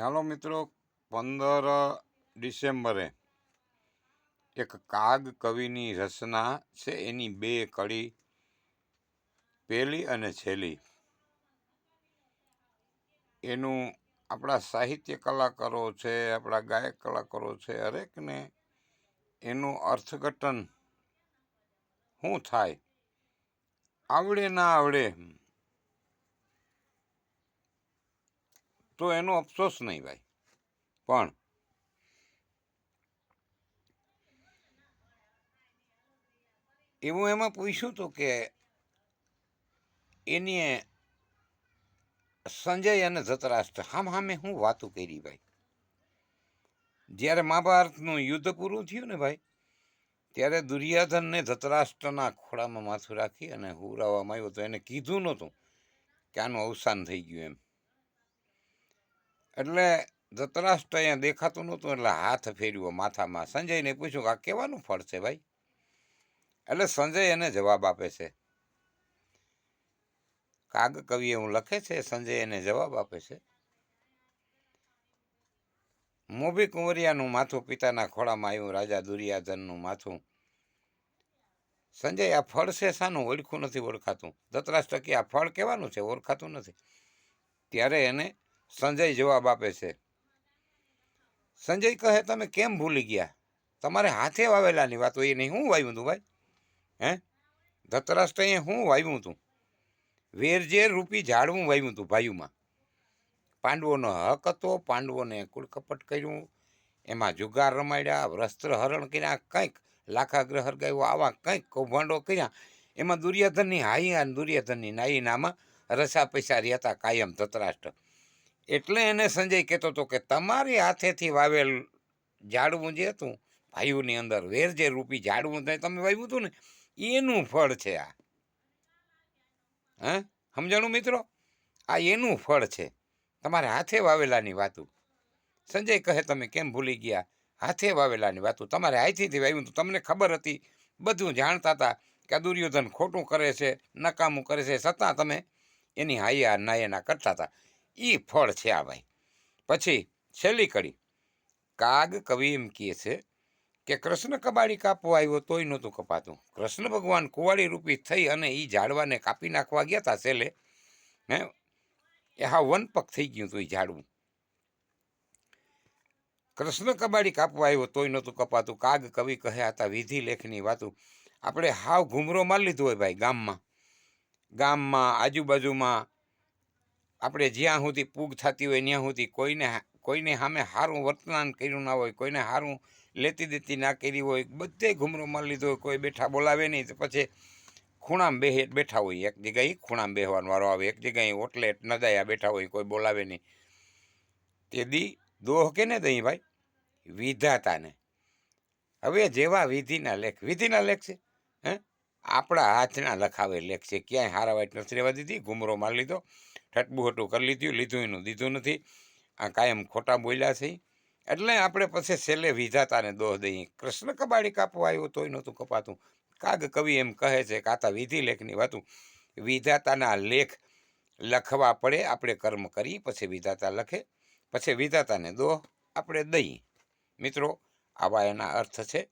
હાલો મિત્રો, પંદર ડિસેમ્બરે એક કાગ કવિની રચના છે. એની બે કડી પહેલી અને છેલ્લી. એનું આપણા સાહિત્ય કલાકારો છે, આપણા ગાયક કલાકારો છે, હરેકને એનું અર્થઘટન શું થાય. આવડે ના આવડે તો એનો અફસોસ નહીં ભાઈ. પણ એવું એમાં પૂછ્યું હતું કે એની સંજય અને ધતરાષ્ટ્ર હામ હામે હું વાતો કરી ભાઈ? જ્યારે મહાભારતનું યુદ્ધ પૂરું થયું ને ભાઈ, ત્યારે દુર્યાધનને ધતરાષ્ટ્રના ખોળામાં માથું રાખી અને હુરાવવામાં આવ્યો તો એને કીધું નહોતું કે આનું અવસાન થઈ ગયું એમ. એટલે ધતરાષ્ટ્ર અહીંયા દેખાતું નહોતું, એટલે હાથ ફેર્યો માથામાં. સંજયને પૂછ્યું આ કેવાનું ફળ છે ભાઈ? એટલે સંજય એને જવાબ આપે છે. કાગ કવિ એવું લખે છે, સંજય એને જવાબ આપે છે. મોભી કુંવરિયાનું માથું પિતાના ખોળામાં આવ્યું, રાજા દુર્યાધનનું માથું. સંજય, આ ફળ છે શાનું? ઓળખું નથી, ઓળખાતું. ધૃતરાષ્ટ્ર કે આ ફળ કેવાનું છે? ઓળખાતું નથી. ત્યારે એને સંજય જવાબ આપે છે. સંજય કહે, તમે કેમ ભૂલી ગયા? તમારે હાથે વાવેલાની વાત હોય નહીં. હું વાવ્યું હતું ભાઈ? હે? ધૃતરાષ્ટ્ર અહીંયા હું વાવ્યું હતું વેરઝેર રૂપી ઝાડવું વાવ્યું હતું ભાઈઓમાં. પાંડવોનો હક હતો, પાંડવોને કુળકપટ કર્યું. એમાં જુગાર રમાડ્યા, વસ્ત્ર હરણ કર્યા, કંઈક લાખાગ્રહ હરગાવ્યો આવા કંઈક કૌભાંડો કર્યા. એમાં દુર્યોધનની હાઈ અને દુર્યોધનની નાઈ નામાં રસા પૈસા રહેતા કાયમ ધૃતરાષ્ટ્ર. એટલે એને સંજય કહેતો હતો કે તમારી હાથેથી વાવેલ ઝાડવું જે હતું, ભાઈઓની અંદર વેર જે રૂપી ઝાડવું તમે વાવ્યું હતું ને, એનું ફળ છે આ. હા? સમજાણું મિત્રો? આ એનું ફળ છે. તમારે હાથે વાવેલાની વાતું. સંજય કહે, તમે કેમ ભૂલી ગયા? હાથે વાવેલાની વાતું. તમારે હાથેથી વાવ્યું હતું તમને ખબર હતી. બધું જાણતા હતા કે આ દુર્યોધન ખોટું કરે છે, નકામું કરે છે. છતાં તમે એની હાયા નાયના કરતા હતા. એ ફળ છે આ ભાઈ. પછી છેલ્લી કડી. કાગ કવિ એમ કહે છે કે કૃષ્ણ કબાડી કાપવા આવ્યો તોય નહોતું કપાતું. કૃષ્ણ ભગવાન કુવાડી રૂપી થઈ અને એ ઝાડવાને કાપી નાખવા ગયા હતા છેલ્લે. હે? એ હા વનપક થઈ ગયું હતું એ ઝાડવું. કૃષ્ણ કબાડી કાપવા આવ્યો તોય નહોતું કપાતું. કાગ કવિ કહે હતા વિધિ લેખની વાતું. આપણે હાવ ઘૂમરો મારી લીધો હોય ભાઈ ગામમાં. ગામમાં, આજુબાજુમાં આપણે જ્યાં સુધી પૂગ થતી હોય ત્યાં સુધી કોઈને કોઈને સામે સારું વર્તમાન કર્યું ના હોય, કોઈને સારું લેતી દેતી ના કરી હોય, બધે ઘૂમરો મારી લીધો હોય, કોઈ બેઠા બોલાવે નહીં, તો પછી ખૂણામાં બેહે બેઠા હોય, એક જગ્યાએ ખૂણામાં બેહવાનો વારો આવે, એક જગ્યાએ ઓટલે નદાયા બેઠા હોય, કોઈ બોલાવે નહીં. તે દી દોહ કે ને દહીં ભાઈ? વિધાતાને. હવે જેવા વિધિના લેખ વિધિના લેખ છે, હે? આપણા હાથના લખાવે લેખ છે, ક્યાંય હારા વાઈટ નથી રહેવા દીધી, ઘૂમરો મારી લીધો. ઠટબું હતું કરી લીધું લીધું એનું, દીધું નથી. આ કાયમ ખોટા બોલ્યા છે. એટલે આપણે પછી છેલ્લે વિધાતાને દોહ દઈએ. કૃષ્ણ કબાડી કાપવા આવ્યો તોય નહોતું કપાતું. કાગ કવિ એમ કહે છે કાતા વિધિ લેખની વાતું. વિધાતાના લેખ લખવા પડે, આપણે કર્મ કરી, પછી વિધાતા લખે, પછી વિધાતાને દોહ આપણે દઈએ. મિત્રો, આવા એના અર્થ છે.